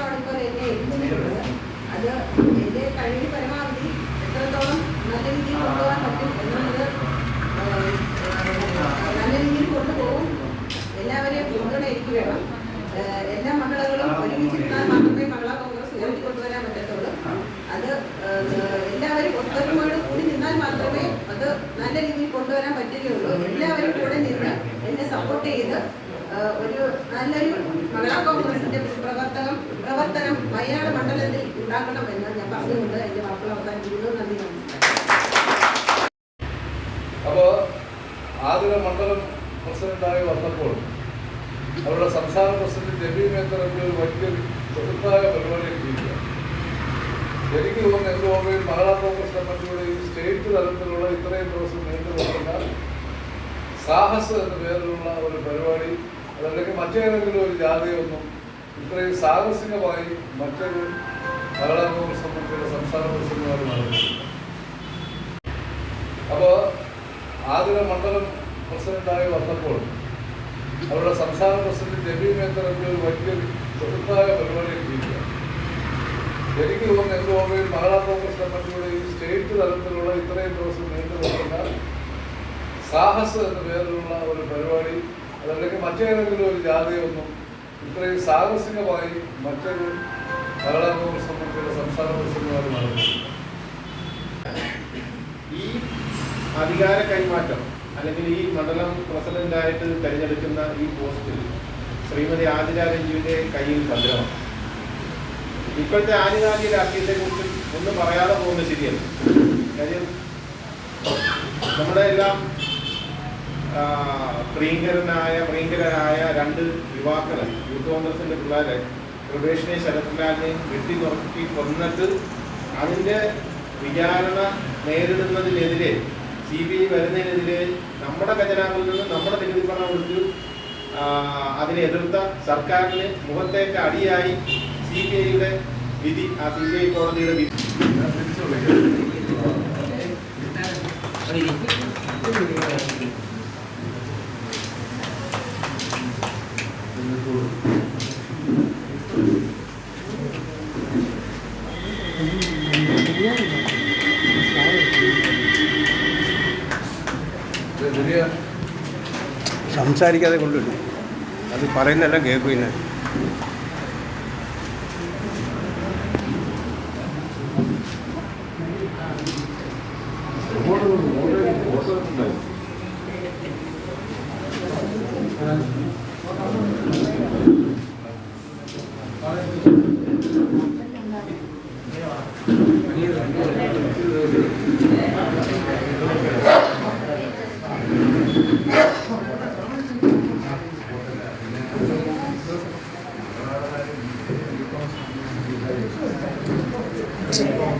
ഉത്തരവാദിത്തമാണ് ഇപ്പോൾ എന്നെ കഴിവിന് പരമാവധി എത്രത്തോളം നല്ല രീതിയിൽ കൊണ്ടുപോകാൻ പറ്റും നല്ല രീതിയിൽ കൊണ്ടുപോകും എല്ലാവരെയും പിന്തുണ എനിക്ക് വേണം എല്ലാ മംഗളകളും ഒരുമിച്ചിരുന്നാൽ മാത്രമേ മംഗള കോൺഗ്രസ് ഉയർത്തിക്കൊണ്ടുവരാൻ പറ്റത്തുള്ളൂ അത് എല്ലാവരും ഒത്തൊരുമയോട് കൂടി നിന്നാൽ മാത്രമേ അത് നല്ല രീതിയിൽ കൊണ്ടുവരാൻ പറ്റുകയുള്ളൂ. എല്ലാവരും കൂടെ നിന്ന് ഒരു നല്ലൊരു മഹിളാ കോൺഗ്രസിന്റെ പ്രവർത്തനം പ്രവർത്തനം വയനാട് മണ്ഡലത്തിൽ ഉണ്ടാക്കണമെന്ന് ഞാൻ പറഞ്ഞുകൊണ്ട് എന്റെ വാക്കുകൾ അവസാനിപ്പിക്കുന്നു. നന്ദി അപ്പോ ആതിര മണ്ഡലം പ്രസിഡന്റായി വന്നപ്പോൾ അവരുടെ സംസ്ഥാന പ്രസിഡന്റ് ജബി മേത്തറൊക്കെ ഒരു വലിയ ബൃഹത്തായ പരിപാടി ചെയ്യുക എനിക്ക് തോന്നുന്നു ഓർമ്മയിൽ സ്റ്റേറ്റ് തലത്തിലുള്ള ഇത്രയും ദിവസം നീണ്ടു സാഹസ് എന്ന പേരിലുള്ള ഒരു പരിപാടി അതല്ലെങ്കിൽ മറ്റേതെങ്കിലും ഒരു ജാഥയൊന്നും ഇത്രയും സാഹസികമായി മറ്റൊരു മലയാളം സംബന്ധിച്ച സംസ്ഥാന പ്രസിഡന്റുമാർ നടന്നിട്ടുണ്ട് അപ്പോൾ ആതിര മണ്ഡലം പ്രസിഡന്റായി വന്നപ്പോൾ അവരുടെ സംസ്ഥാന പ്രസിഡന്റ് ജബി മേത്തറൊക്കെ ഒരു വലിയ ബൃഹത്തായ പരിപാടിയിൽ ചെയ്യുക എനിക്ക് തോന്നുന്നു എന്റെ ഓർമ്മയിൽ മഹിളാ കോൺഗ്രസ് കമ്മിറ്റിയുടെ ഈ സ്റ്റേറ്റ് തലത്തിലുള്ള ഇത്രയും ദിവസം നീണ്ടു നിൽക്കുന്ന സാഹസ് എന്ന പേരിലുള്ള ഒരു പരിപാടി അതല്ലെങ്കിൽ മറ്റേതെങ്കിലും ഒരു ജാഥയൊന്നും ഇത്രയും സാഹസികമായി മറ്റൊരു മഹിളാ കോൺഗ്രസ് കമ്മിറ്റിയുടെ സംസ്ഥാന പ്രസിഡന്റുമാർ നടന്നു ഈ അധികാര കൈമാറ്റം അല്ലെങ്കിൽ ഈ മണ്ഡലം പ്രസിഡന്റായിട്ട് തിരഞ്ഞെടുക്കുന്ന ഈ പോസ്റ്റിൽ ശ്രീമതി ആതിര രഞ്ജുവിന്റെ കയ്യിൽ ഭദ്രമാണ് ഇപ്പോഴത്തെ ആനുകാലിക രാഷ്ട്രീയത്തെ കുറിച്ച് ഒന്നും പറയാതെ പോകുന്നത് ശരിയല്ല. കാര്യം നമ്മുടെ എല്ലാം പ്രിയങ്കരനായ പ്രിയങ്കരനായ രണ്ട് യുവാക്കളെ യൂത്ത് കോൺഗ്രസിന്റെ പിള്ളേരെ പ്രവേശനെ ശരത്ലാലിനെ വെട്ടി നുറക്കി കൊന്നിട്ട് അതിന്റെ വിചാരണ നേരിടുന്നതിനെതിരെ സി ബി ഐ വരുന്നതിനെതിരെ നമ്മുടെ ഖജനാവിൽ നിന്ന് നമ്മുടെ നികുതി പണം എടുത്ത് അതിനെ എതിർത്ത സർക്കാരിന് മുഖത്തേക്ക് അടിയായി സി ബി ഐയുടെ വിധി ആ സി ബി ഐ കോടതിയുടെ വിധി. തിരിച്ചു സംസാരിക്കാതെ കൊണ്ടുവരും. അത് പറയുന്നല്ല കേൾക്കും പിന്നെ ഇങ്ങോട്ട് chừng